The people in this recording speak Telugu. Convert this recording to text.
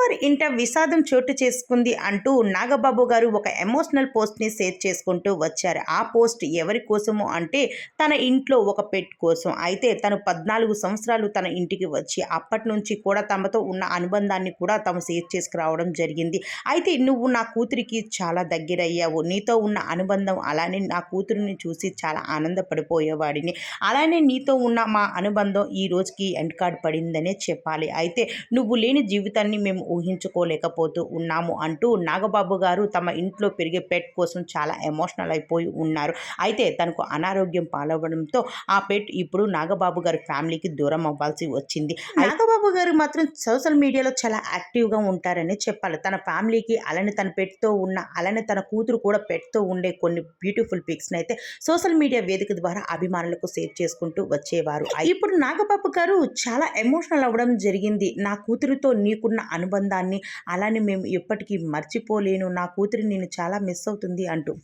వారి ఇంట విషాదం చోటు చేసుకుంది అంటూ నాగబాబు గారు ఒక ఎమోషనల్ పోస్ట్ని షేర్ చేసుకుంటూ వచ్చారు. ఆ పోస్ట్ ఎవరి కోసము అంటే తన ఇంట్లో ఒక పెట్ కోసం. అయితే తను పద్నాలుగు సంవత్సరాలు తన ఇంటికి వచ్చి అప్పటి నుంచి కూడా తమతో ఉన్న అనుబంధాన్ని కూడా తమ షేర్ చేసుకురావడం జరిగింది. అయితే నువ్వు నా కూతురికి చాలా దగ్గరయ్యావు. నీతో ఉన్న అనుబంధం అలానే నా కూతురిని చూసి చాలా ఆనందపడిపోయేవాడిని. అలానే నీతో ఉన్న మా అనుబంధం ఈ రోజుకి ఎండ్ కార్డ్ పడిందనే చెప్పాలి. అయితే నువ్వు లేని జీవితాన్ని మేము ఊహించుకోలేకపోతూ ఉన్నాము అంటూ నాగబాబు గారు తమ ఇంట్లో పెరిగే పెట్ కోసం చాలా ఎమోషనల్ అయిపోయి ఉన్నారు. అయితే తనకు అనారోగ్యం పాలవడంతో ఆ పెట్ ఇప్పుడు నాగబాబు గారి ఫ్యామిలీకి దూరం అవ్వాల్సి వచ్చింది. నాగబాబు గారు మాత్రం సోషల్ మీడియాలో చాలా యాక్టివ్గా ఉంటారని చెప్పాలి. తన ఫ్యామిలీకి అలానే తన పెట్తో ఉన్న అలానే తన కూతురు కూడా పెట్తో ఉండే కొన్ని బ్యూటిఫుల్ పిక్స్ని అయితే సోషల్ మీడియా వేదిక ద్వారా అభిమానులకు షేర్ చేసుకుంటూ వచ్చేవారు. ఇప్పుడు నాగబాబు గారు చాలా ఎమోషనల్ అవ్వడం జరిగింది. నా కూతురితో నీకున్న అనుబంధాన్ని అలానే మేము ఎప్పటికీ మర్చిపోలేను. నా కూతురి నేను చాలా మిస్ అవుతుంది అంటూ.